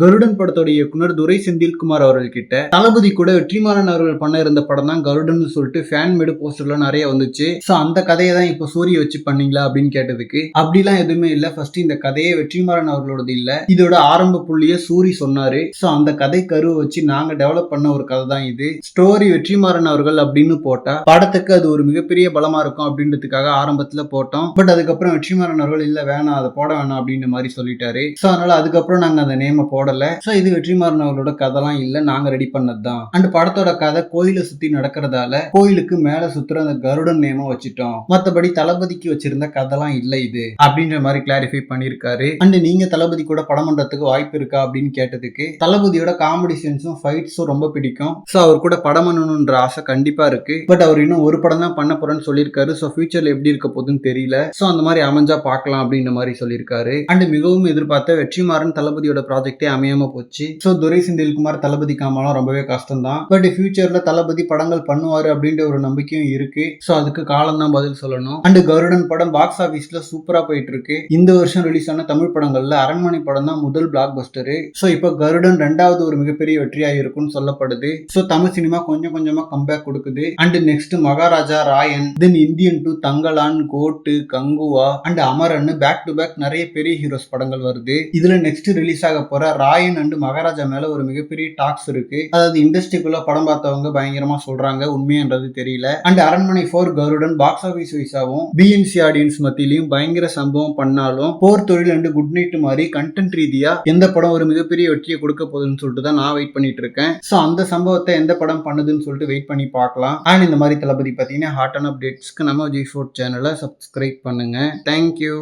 கருடன் படத்தோட இயக்குனர் துரை செந்தில்குமார் அவர்கள் தளபதி கூட வெற்றிமாறன் அவர்கள் பண்ண இருந்த படம் தான் கருடன் சொல்லிட்டு ஃபேன் மேடு போஸ்டர்லாம் நிறைய வந்துச்சு. ஸோ அந்த கதையை தான் இப்போ சூரிய வச்சு பண்ணீங்களா அப்படின்னு கேட்டதுக்கு அப்படிலாம் எதுவுமே இல்லை. ஃபர்ஸ்ட் இந்த கதையே வெற்றிமாறன் அவர்களோடது இல்லை. இதோட ஆரம்ப புள்ளிய சூரி சொன்னாரு. ஸோ அந்த கதை கருவை வச்சு நாங்க டெவலப் பண்ண ஒரு கதை தான் இது. ஸ்டோரி வெற்றிமாறன் அவர்கள் அப்படின்னு போட்டா படத்துக்கு அது ஒரு மிகப்பெரிய பலமா இருக்கும் அப்படின்றதுக்காக ஆரம்பத்துல போட்டோம். பட் அதுக்கப்புறம் வெற்றிமாறன் அவர்கள் இல்ல வேணாம் அதை போட வேணாம் அப்படின்ற மாதிரி சொல்லிட்டாரு. ஸோ அதனால அதுக்கப்புறம் நாங்க அந்த நேமை போடல. ஸோ இது வெற்றிமாறன் அவர்களோட கதைலாம் இல்ல. நாங்க ரெடி பண்ணது தான் அண்ட் படத்தோட கதை கோயிலை சுத்தி நடக்கிறதால கோயிலுக்கு மேல சுத்துற அந்த கருடன் நேமம் வச்சுட்டோம். மத்தபடி தளபதிக்கு வச்சிருந்த கதைலாம் இல்ல இது. அப்படின்ற மாதிரி கிளாரிஃபை பண்ணியிருக்காரு. அண்ட் நீங்க தளபதி கூட படம் பண்றதுக்கு வாய்ப்பு இருக்கா அப்படின்னு கேட்டதுக்கு தளபதியோட காமெடி சென்ஸும் ஃபைட்ஸும் ரொம்ப பிடிக்கும். ஸோ அவர் கூட படம் பண்ணணுன்ற ஆசை கண்டிப்பா இருக்கு. பட் அவர் இன்னும் ஒரு படம் தான் பண்ண போறேன்னு சொல்லியிருக்காரு. ஸோ ஃபியூச்சர்ல எப்படி இருக்க போகுதுன்னு தெரியல. ஸோ அந்த மாதிரி அமைஞ்சா பார்க்கலாம் அப்படின்ற மாதிரி சொல்லியிருக்காரு. அண்ட் மிகவும் எதிர்பார்த்த வெற்றிமாறன் தளபதியோட ப்ராஜெக்டே அமையாம போச்சு. ஸோ துரை செந்தில்குமார் தளபதி காமெல்லாம் ரொம்பவே கஷ்டம் தான் பட் ஃபியூச்சர்ல தளபதி படங்கள் பண்ணுவாரு அப்படின்ற ஒரு நம்பிக்கையும் இருக்கு. ஸோ அதுக்கு காலம் தான் பதில் சொல்லணும். அண்ட் கருடன் படம் பாக்ஸ் ஆஃபீஸ்ல சூப்பரா போயிட்டு இருக்கு இந்த வருஷம் ரிலீஸ் ஆன தமிழ் படங்கள்ல அரண்மனை படம் தான் முதல் பிளாக் பஸ்டரு ஸோ இப்போ கருடன் ரெண்டாவது ஒரு மிகப்பெரிய வெற்றியா இருக்கும்னு சொல்லப்படுது. ஸோ தமிழ் சினிமா கொஞ்சம் கொஞ்சமா கம்பேக் கொடுக்குது. And next Maharaja Raayan then Indian two Thangalaan GOAT Kanguva and Amaran back to back நிறைய பெரிய ஹீரோஸ் படங்கள் வருது. இதுல நெக்ஸ்ட் ரிலீஸ் ஆக போற ராயன் அண்ட் மகாராஜா மேல ஒரு மிகப்பெரிய டாக்ஸ் இருக்கு. அதாவது இண்டஸ்ட்ரிக்குள்ள படம் பார்த்தவங்க பயங்கரமா சொல்றாங்க உண்மைன்றது தெரியல. And Aranmanai four Garudan box office வைஸாவும் B and C audience மத்தியிலையும் பயங்கர சம்பவம் பண்ணாலும் Por Thozhil and good night மாதிரி கண்டென்ட் ரீதியா எந்த படம் ஒரு மிகப்பெரிய வெற்றியை கொடுக்க போகுதுன்னு சொல்லிட்டு தான் நான் வெயிட் பண்ணிட்டு இருக்கேன். ஸோ அந்த சம்பவத்தை எந்த படம் பண்ணுதுன்னு சொல்லிட்டு வெயிட் பண்ணி பார்க்கலாம். அண்ட் இந்த மாதிரி தளபதி பார்த்தீங்கன்னா ஹாட் அண்ட் அப்டேட்ஸ்க்கு நம்ம ஜி ஃபோர்ட் சேனலை சப்ஸ்கிரைப் பண்ணுங்க. Thank you